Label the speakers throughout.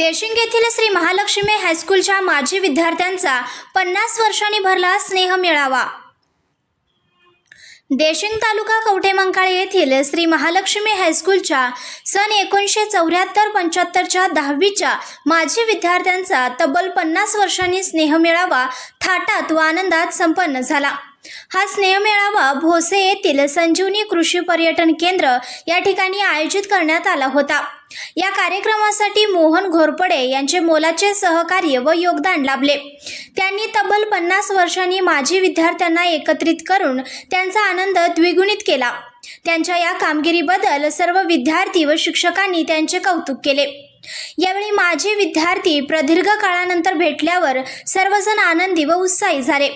Speaker 1: देशिंग येथील श्री महालक्ष्मी हायस्कूलच्या माजी विद्यार्थ्यांचा पन्नास वर्षांनी भरला स्नेह मेळावा. देशिंग तालुका कवठेमंकाळ येथील श्री महालक्ष्मी हायस्कूलच्या सन एकोणीसशे चौऱ्याहत्तर पंच्याहत्तरच्या दहावीच्या माजी विद्यार्थ्यांचा तब्बल पन्नास वर्षांनी स्नेहमेळावा थाटात व आनंदात संपन्न झाला. हा स्नेहमेळावा भोसे येथील संजीवनी कृषी पर्यटन केंद्र या ठिकाणी आयोजित करण्यात आला होता. या कार्यक्रमासाठी मोहन घोरपडे यांचे मोलाचे सहकार्य व योगदान लाभले. त्यांनी तब्बल पन्नास वर्षांनी माजी विद्यार्थ्यांना एकत्रित करून त्यांचा आनंद द्विगुणित केला. त्यांच्या या कामगिरीबद्दल सर्व विद्यार्थी व शिक्षकांनी त्यांचे कौतुक केले. यावेळी माजी विद्यार्थी प्रदीर्घ काळानंतर भेटल्यावर सर्वजण आनंदी व उत्साही झाले.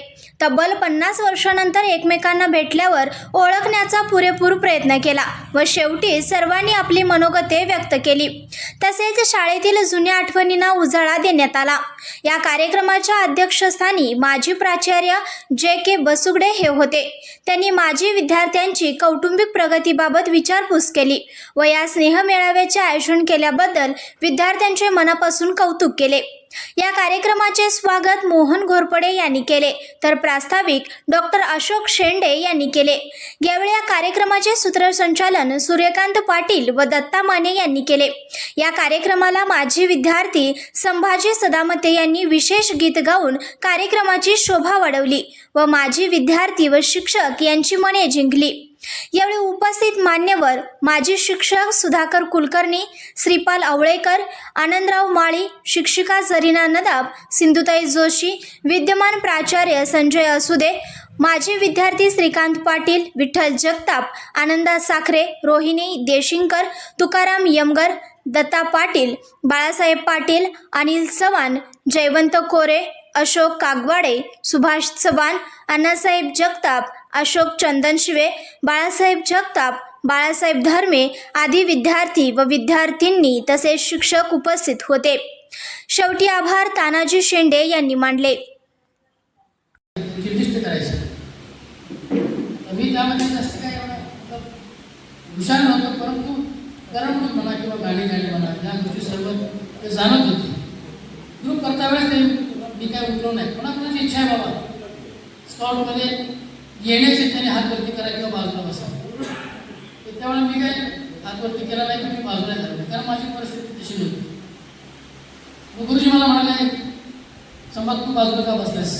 Speaker 1: तब्बल पन्नास वर्षानंतर एकमेकांना भेटल्यावर ओळखण्याचा पुरेपूर प्रयत्न केला व शेवटी सर्वांनी आपली मनोगते व्यक्त केली. तसेच शाळेतील जुन्या आठवणींना उजाळा देण्यात आला. या कार्यक्रमाच्या अध्यक्षस्थानी माजी प्राचार्य जे के बसुगडे हे होते. त्यांनी माजी विद्यार्थ्यांची कौटुंबिक प्रगतीबाबत विचारपूस केली व या स्नेहमेळाव्याचे आयोजन केल्याबद्दल विद्यार्थ्यांचे मनापासून कौतुक केले. या कार्यक्रमाचे स्वागत मोहन घोरपडे यांनी केले तर प्रास्ताविक डॉक्टर अशोक शेंडे यांनी केले. यावेळी या कार्यक्रमाचे सूत्रसंचालन सूर्यकांत पाटील व दत्ता माने यांनी केले. या कार्यक्रमाला माजी विद्यार्थी संभाजी सदामते यांनी विशेष गीत गाऊन कार्यक्रमाची शोभा वाढवली व माजी विद्यार्थी व शिक्षक यांची मने जिंकली. यावेळी उपस्थित मान्यवर माजी शिक्षक सुधाकर कुलकर्णी श्रीपाल आवळेकर आनंदराव माळी शिक्षिका जरीना नदाब सिंधुताई जोशी विद्यमान प्राचार्य संजय असुदे माजी विद्यार्थी श्रीकांत पाटील विठ्ठल जगताप आनंदा साखरे रोहिणी देशिंकर तुकाराम यमगर दत्ता पाटील बाळासाहेब पाटील अनिल चव्हाण जयवंत कोरे अशोक कागवाडे सुभाष चव्हाण अण्णासाहेब जगताप अशोक चंदन शिवे बाळासाहेब जगताप बाळासाहेब धर्मे आदी विद्यार्थी व विद्यार्थींनी तसेच शिक्षक उपस्थित होते. शेवटी आभार तानाजी शेंडे यांनी मांडले
Speaker 2: जाणत होते. ग्रुप करता वेळेस मी काय उतरव नाही. कोणाकोणाची इच्छा आहे बाबा? स्काउटमध्ये येण्याचे त्याने हातवरती करा किंवा बाजूला बसा तर त्यावेळेला मी काय हातवरती केला नाही तर मी बाजूला झालो. कारण माझी परिस्थिती तशी नव्हती. मग गुरुजी मला म्हणाले संभाग तू बाजूला का बसलास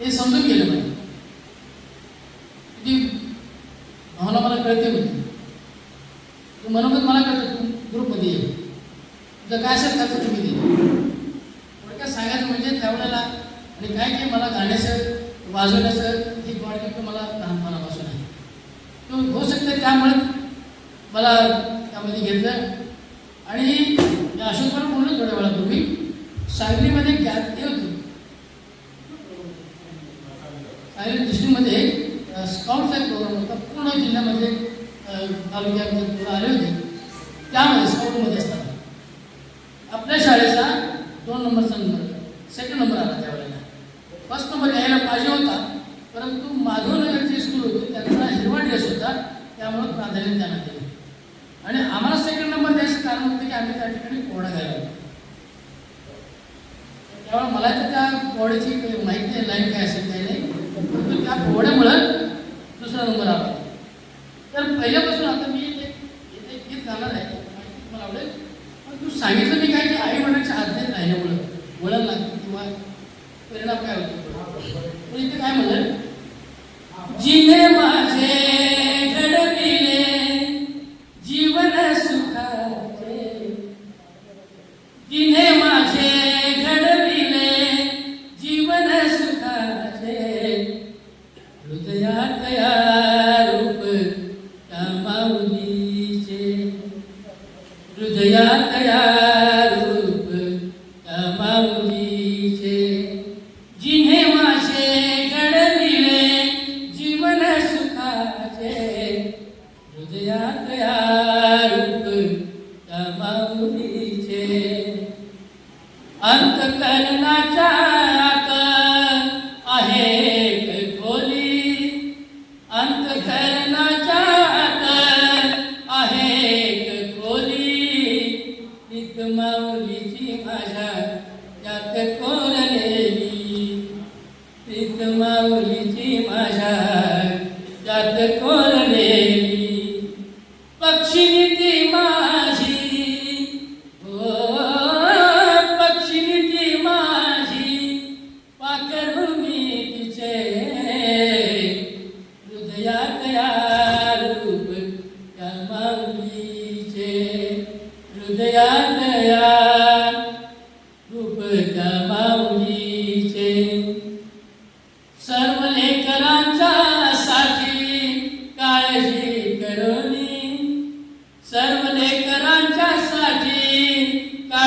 Speaker 2: हे समजून गेलं पाहिजे ती भावना मला कळते होती. तू मनोगत मला कळतं तू ग्रुपमध्ये ये. तुझं काय असेल त्याचं तुम्ही दे. थोडक्यात सांगायचं म्हणजे त्यावेळेला आणि काय की मला गाण्याचं वाजवण्याचं हे वाटतं मला लहानपणापासून आहे. तो होऊ शकतं त्यामुळे मला त्यामध्ये घेतलं. आणि मी अशोक बोललो थोड्या वेळापूर्वी सांगलीमध्ये गॅप हे होतं. सांगली डिस्ट्रिक्टमध्ये स्काउटचा एक प्रोग्राम होता. पूर्ण जिल्ह्यामध्ये अ, तालुक्यामध्ये आले होते. त्यामध्ये स्काउटमध्ये असताना. आपल्या शाळेचा दोन नंबरचा नंबर सेकंड नंबर आला त्यावेळेला. फर्स्ट नंबर यायला पाहिजे होता परंतु माधवनगर जे स्कूल होते त्यांचा हिरवा ड्रेस होता त्यामुळे प्राधान्य देण्यात आले आणि आम्हाला सेकंड नंबर द्यायचं कारण होतं की आम्ही त्या ठिकाणी पोहणा घ्यायला होतो त्यामुळे मला तर त्या पोहड्याची माहिती नाही लाईन काय असेल काही नाही त्या पोहड्यामुळं दुसरा नंबर आला. तर पहिल्यापासून आता मी इथे गीत गाणार आहे माहिती मला आवडेल. पण तू सांगितलं मी काय की आई वडिलांच्या नाही राहिल्यामुळं वळण लागतं किंवा परिणाम काय होतो पण इथे काय म्हणलं जिने माझे घडविले जीवन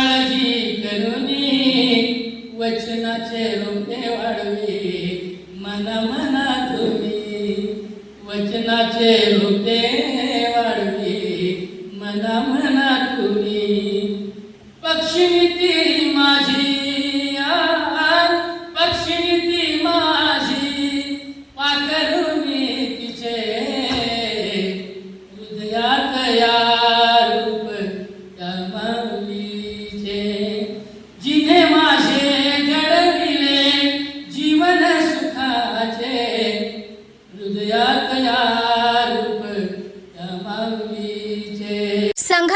Speaker 2: काळजी करून वचनाचे रोपे वाढवी. मन मना तुम्ही वचनाचे रोपे वाढवी. मना मना